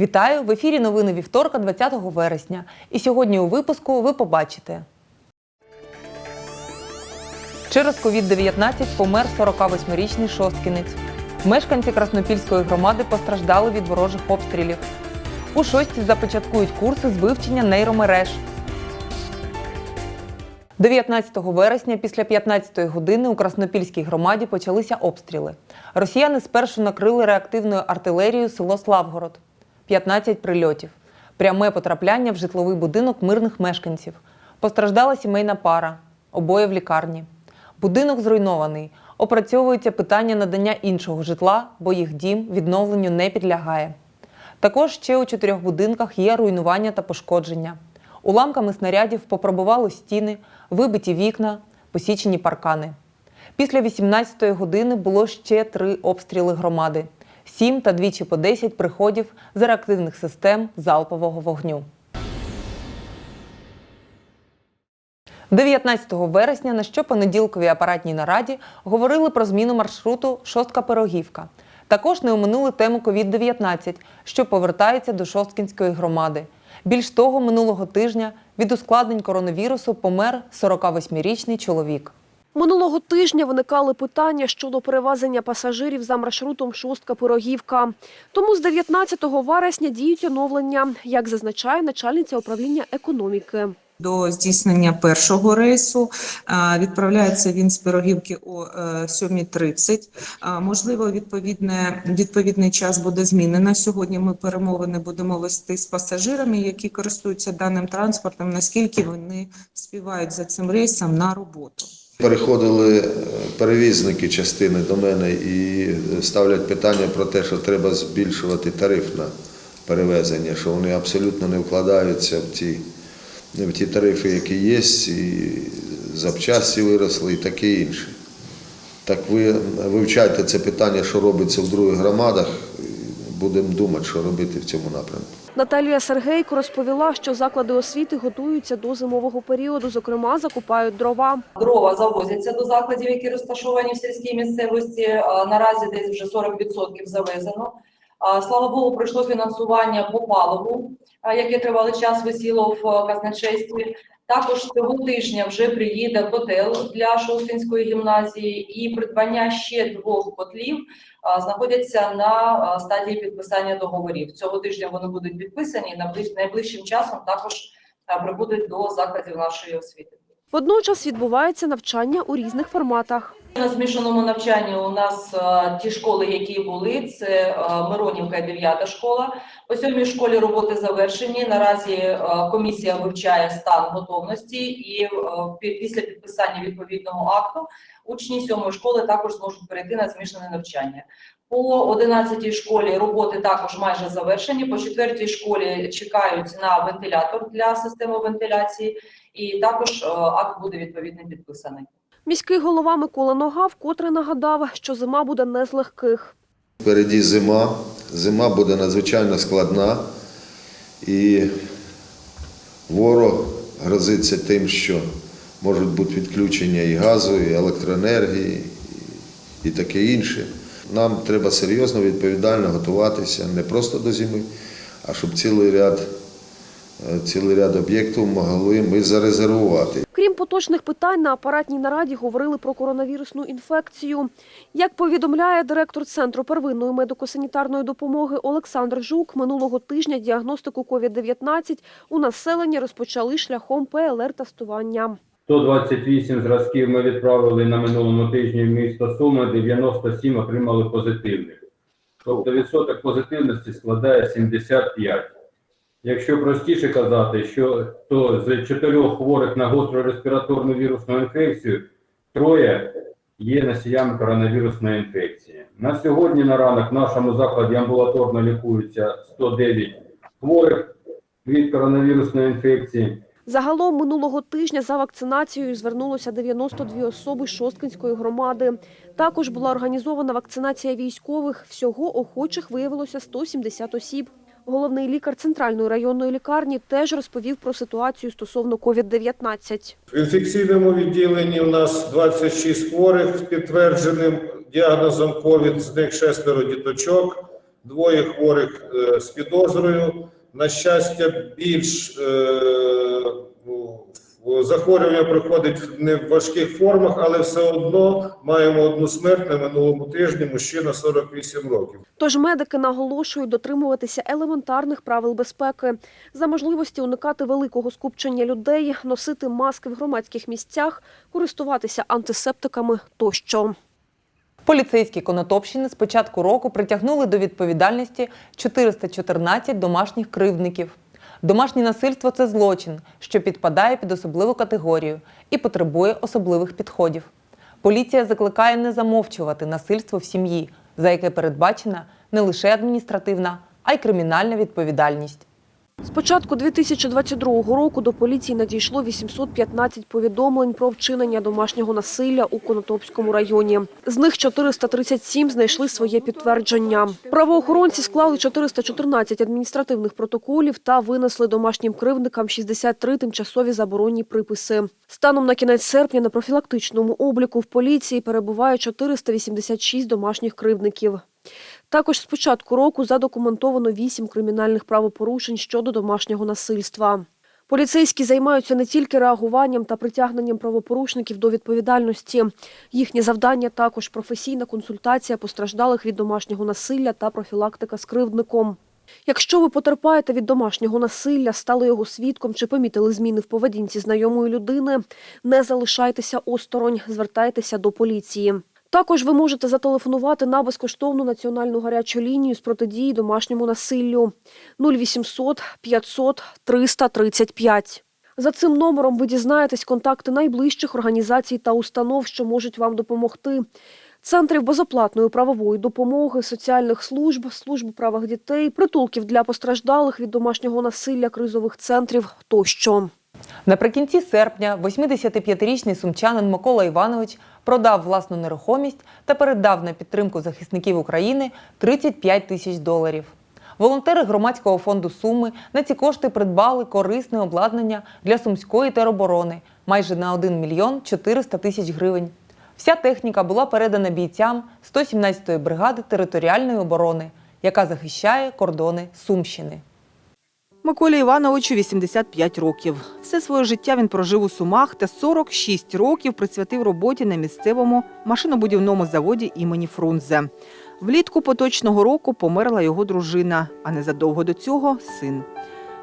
Вітаю в ефірі новини вівторка, 20 вересня. І сьогодні у випуску ви побачите. Через COVID-19 помер 48-річний шосткінець. Мешканці Краснопільської громади постраждали від ворожих обстрілів. У шості започаткують курси з вивчення нейромереж. 19 вересня після 15-ї години у Краснопільській громаді почалися обстріли. Росіяни спершу накрили реактивною артилерією село Славгород. 15 прильотів. Пряме потрапляння в житловий будинок мирних мешканців. Постраждала сімейна пара. Обоє в лікарні. Будинок зруйнований. Опрацьовується питання надання іншого житла, бо їх дім відновленню не підлягає. Також ще у чотирьох будинках є руйнування та пошкодження. Уламками снарядів попробували стіни, вибиті вікна, посічені паркани. Після 18-ї години було ще три обстріли громади: сім та двічі по 10 приходів з реактивних систем залпового вогню. 19 вересня на щопонеділковій апаратній нараді говорили про зміну маршруту Шостка Пирогівка. Також не оминули тему COVID-19, що повертається до Шосткінської громади. Більш того, минулого тижня від ускладнень коронавірусу помер 48-річний чоловік. Минулого тижня виникали питання щодо перевезення пасажирів за маршрутом Шостка-Пирогівка. Тому з 19 вересня діють оновлення, як зазначає начальниця управління економіки. До здійснення першого рейсу відправляється він з Пирогівки о е, 7.30. А, Можливо, відповідне, відповідний час буде змінено. Сьогодні ми перемовини будемо вести з пасажирами, які користуються даним транспортом, наскільки вони співають за цим рейсом на роботу. Переходили е, перевізники частини до мене і ставлять питання про те, що треба збільшувати тариф на перевезення, що вони абсолютно не вкладаються в ті, в ті тарифи, які є, і запчасті виросли і таке інше. Так ви вивчайте це питання, що робиться в других громадах, будемо думати, що робити в цьому напрямку. Наталія Сергейко розповіла, що заклади освіти готуються до зимового періоду, зокрема, закупають дрова. Дрова завозяться до закладів, які розташовані в сільській місцевості. Наразі десь вже 40% завезено. Слава Богу, пройшло фінансування по паливу, яке тривалий час висіло в казначействі. Також цього тижня вже приїде котел для Шостинської гімназії і придбання ще двох котлів знаходяться на стадії підписання договорів. Цього тижня вони будуть підписані. наближ- Найближчим часом також прибудуть до закладів нашої освіти. Водночас відбувається навчання у різних форматах. На змішаному навчанні у нас е, ті школи, які були, це е, Миронівка, 9 школа. По сьомій школі роботи завершені. Наразі е, комісія вивчає стан готовності, і е, після підписання відповідного акту учні сьомої школи також зможуть перейти на змішане навчання. По 11 школі роботи також майже завершені. По четвертій школі чекають на вентилятор для системи вентиляції, і також е, акт буде відповідно підписаний. Міський голова Микола Нога вкотре нагадав, що зима буде не з легких. Впереді зима. Зима буде надзвичайно складна. І ворог грозиться тим, що можуть бути відключення і газу, і електроенергії, і, таке інше. Нам треба серйозно, відповідально готуватися не просто до зими, а щоб цілий ряд, цілий ряд об'єктів могли ми зарезервувати. Крім поточних питань, на апаратній нараді говорили про коронавірусну інфекцію. Як повідомляє директор Центру первинної медико-санітарної допомоги Олександр Жук, минулого тижня діагностику COVID-19 у населення розпочали шляхом ПЛР-тестування. 128 зразків ми відправили на минулому тижні в місто Суми, 97 отримали позитивних. Тобто відсоток позитивності складає 75. Якщо простіше казати, що то з чотирьох хворих на гостру респіраторну вірусну інфекцію троє є носіями коронавірусної інфекції. На сьогодні на ранок в нашому закладі амбулаторно лікуються 109 хворих від коронавірусної інфекції. Загалом минулого тижня за вакцинацією звернулося 92 особи Шосткинської громади. Також була організована вакцинація військових. Всього охочих виявилося 170 осіб. Головний лікар центральної районної лікарні теж розповів про ситуацію стосовно COVID-19. В інфекційному відділенні у нас 26 хворих з підтвердженим діагнозом COVID, з них шестеро діточок. двоє хворих е, з підозрою. На щастя, більш е, захворювання проходить не в важких формах, але все одно маємо одну смерть на минулому тижні. Мужчина 48 років. Тож медики наголошують дотримуватися елементарних правил безпеки, за можливості уникати великого скупчення людей, носити маски в громадських місцях, користуватися антисептиками тощо. Поліцейські Конотопщини з початку року притягнули до відповідальності 414 домашніх кривдників. Домашнє насильство це злочин, що підпадає під особливу категорію і потребує особливих підходів. Поліція закликає не замовчувати насильство в сім'ї, за яке передбачена не лише адміністративна, а й кримінальна відповідальність. З початку 2022 року до поліції надійшло 815 повідомлень про вчинення домашнього насилля у Конотопському районі. З них 437 знайшли своє підтвердження. Правоохоронці склали 414 адміністративних протоколів та винесли домашнім кривдникам 63 тимчасові заборонні приписи. Станом на кінець серпня на профілактичному обліку в поліції перебуває 486 домашніх кривдників. Також з початку року задокументовано вісім кримінальних правопорушень щодо домашнього насильства. Поліцейські займаються не тільки реагуванням та притягненням правопорушників до відповідальності. Їхнє завдання також професійна консультація постраждалих від домашнього насилля та профілактика з кривдником. Якщо ви потерпаєте від домашнього насилля, стали його свідком чи помітили зміни в поведінці знайомої людини, не залишайтеся осторонь, звертайтеся до поліції. Також ви можете зателефонувати на безкоштовну національну гарячу лінію з протидії домашньому насиллю 0800 500 335. За цим номером ви дізнаєтесь контакти найближчих організацій та установ, що можуть вам допомогти. Центрів безоплатної правової допомоги, соціальних служб, служб правах дітей, притулків для постраждалих від домашнього насилля, кризових центрів тощо. Наприкінці серпня 85-річний сумчанин Микола Іванович продав власну нерухомість та передав на підтримку захисників України 35 тисяч доларів. Волонтери громадського фонду Суми на ці кошти придбали корисне обладнання для сумської тероборони майже на 1 мільйон 400 тисяч гривень. Вся техніка була передана бійцям 117-ї бригади територіальної оборони, яка захищає кордони Сумщини. Миколі Івановичу 85 років. Все своє життя він прожив у Сумах та 46 років присвятив роботі на місцевому машинобудівному заводі імені Фрунзе. Влітку поточного року померла його дружина, а незадовго до цього син.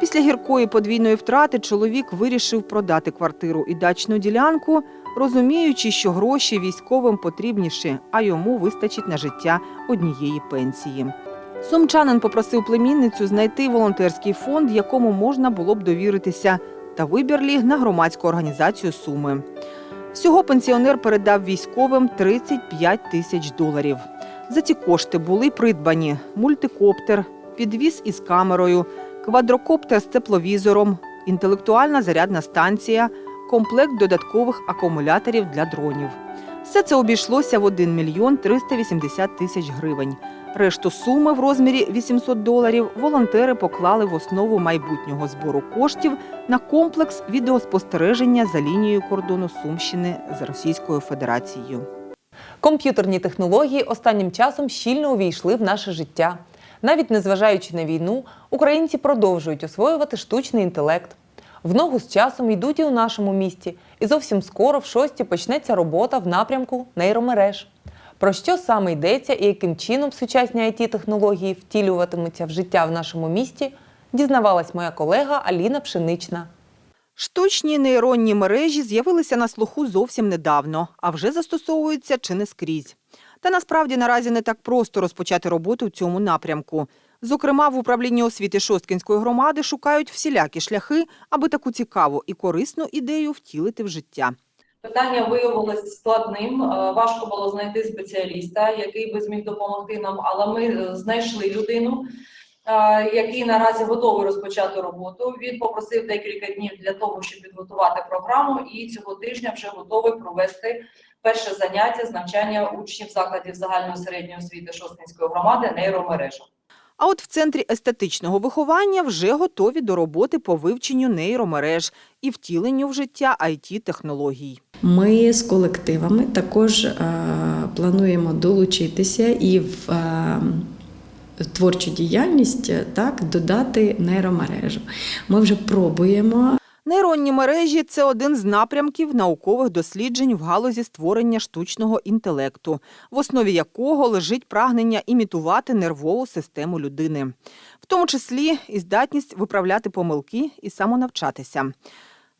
Після гіркої подвійної втрати чоловік вирішив продати квартиру і дачну ділянку, розуміючи, що гроші військовим потрібніші, а йому вистачить на життя однієї пенсії. Сумчанин попросив племінницю знайти волонтерський фонд, якому можна було б довіритися, та вибір ліг на громадську організацію Суми. Всього пенсіонер передав військовим 35 тисяч доларів. За ці кошти були придбані мультикоптер, підвіз із камерою, квадрокоптер з тепловізором, інтелектуальна зарядна станція, комплект додаткових акумуляторів для дронів. Все це обійшлося в 1 мільйон 380 тисяч гривень. Решту суми в розмірі 800 доларів волонтери поклали в основу майбутнього збору коштів на комплекс відеоспостереження за лінією кордону Сумщини з Російською Федерацією. Комп'ютерні технології останнім часом щільно увійшли в наше життя. Навіть незважаючи на війну, українці продовжують освоювати штучний інтелект. В ногу з часом йдуть і у нашому місті, і зовсім скоро в шості почнеться робота в напрямку нейромереж. Про що саме йдеться і яким чином сучасні it технології втілюватимуться в життя в нашому місті, дізнавалась моя колега Аліна Пшенична. Штучні нейронні мережі з'явилися на слуху зовсім недавно, а вже застосовуються чи не скрізь. Та насправді наразі не так просто розпочати роботу в цьому напрямку. Зокрема, в управлінні освіти Шосткінської громади шукають всілякі шляхи, аби таку цікаву і корисну ідею втілити в життя. Питання виявилось складним. е, Важко було знайти спеціаліста, який би зміг допомогти нам, але ми е, знайшли людину, е, який наразі готовий розпочати роботу. Він попросив декілька днів для того, щоб підготувати програму, і цього тижня вже готовий провести перше заняття з навчання учнів закладів загальної середньої освіти Шосткинської громади нейромережа. А от в центрі естетичного виховання вже готові до роботи по вивченню нейромереж і втіленню в життя it технологій. Ми з колективами також е, плануємо долучитися і в е, творчу діяльність е, так додати нейромережу. Ми вже пробуємо. Нейронні мережі це один з напрямків наукових досліджень в галузі створення штучного інтелекту, в основі якого лежить прагнення імітувати нервову систему людини, в тому числі і здатність виправляти помилки і самонавчатися.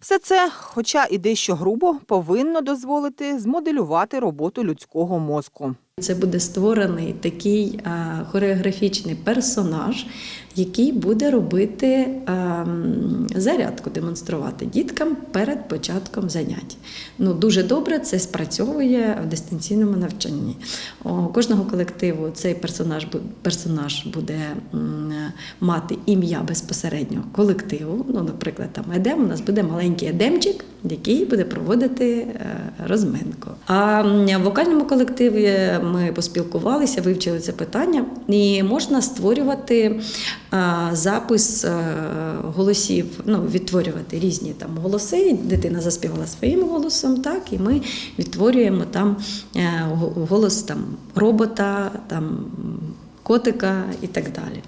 Все це, хоча і дещо грубо, повинно дозволити змоделювати роботу людського мозку. Це буде створений такий а, хореографічний персонаж, який буде робити а, зарядку, демонструвати діткам перед початком занять. Ну, дуже добре це спрацьовує в дистанційному навчанні. У кожного колективу цей персонаж, персонаж буде мати ім'я безпосередньо колективу. Ну, наприклад, там Едем, у нас буде маленький Едемчик, який буде проводити е, розминку. А в вокальному колективі ми поспілкувалися, вивчили це питання, і можна створювати запис е, голосів, ну, відтворювати різні там голоси. Дитина заспівала своїм голосом, так, і ми відтворюємо там е, голос там, робота, там, котика і так далі.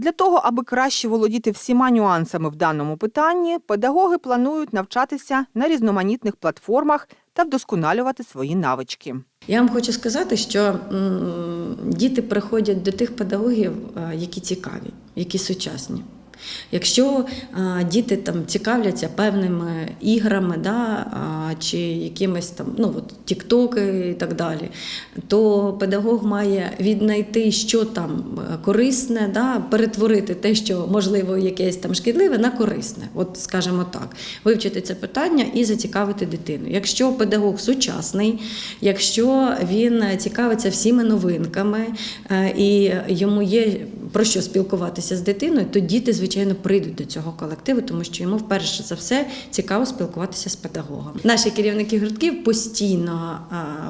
Для того, аби краще володіти всіма нюансами в даному питанні, педагоги планують навчатися на різноманітних платформах та вдосконалювати свої навички. Я вам хочу сказати, що діти приходять до тих педагогів, е, які цікаві, які сучасні. Якщо а, діти там цікавляться певними іграми, да, а, чи якимись там ну от тіктоки і так далі, то педагог має віднайти, що там е, корисне, да, перетворити те, що можливо якесь там шкідливе, на корисне. От скажімо так, вивчити це питання і зацікавити дитину. Якщо педагог сучасний, якщо він цікавиться всіми новинками е, і йому є про що спілкуватися з дитиною, то діти, звичайно, прийдуть до цього колективу, тому що йому вперше за все цікаво спілкуватися з педагогом. Наші керівники гуртків постійно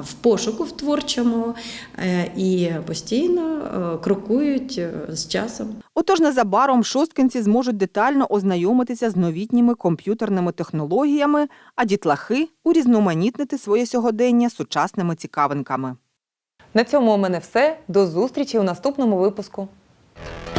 в пошуку в творчому е, і постійно е, крокують е, з часом. Отож, незабаром шосткинці зможуть детально ознайомитися з новітніми комп'ютерними технологіями, а дітлахи урізноманітнити своє сьогодення сучасними цікавинками. На цьому у мене все. До зустрічі у наступному випуску. Thank you.